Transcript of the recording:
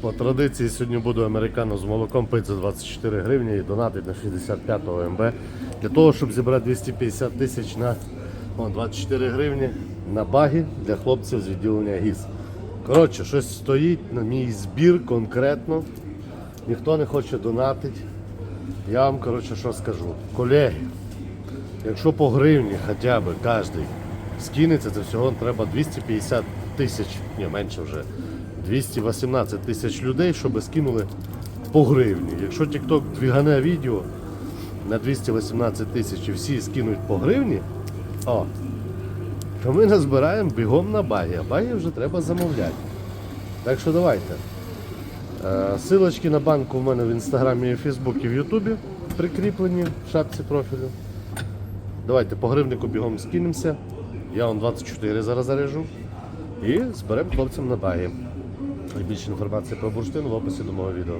По традиції сьогодні буду американо з молоком пити за 24 гривні і донатить на 65-го МБ. Для того, щоб зібрати 250 тисяч на о, 24 гривні на баги для хлопців з відділення ГІС. Коротше, щось стоїть на мій збір конкретно. Ніхто не хоче донатити. Я вам коротше, що скажу. Колеги, якщо по гривні хоча б кожен скинеться, це всього треба 250 тисяч, ні, менше вже. 218 тисяч людей, щоб скинули по гривні. Якщо TikTok двігане відео на 218 тисяч і всі скинуть по гривні, о, то ми назбираємо бігом на баги, а баги вже треба замовляти. Так що давайте. Е, Силочки на банку в мене в інстаграмі, в Фейсбуці, в Ютубі прикріплені в шапці профілю. Давайте по гривнику бігом скинемося. Я вам 24 зараз заряжу. І зберемо хлопцям на баги. І більше інформації про бурштин в описі до мого відео.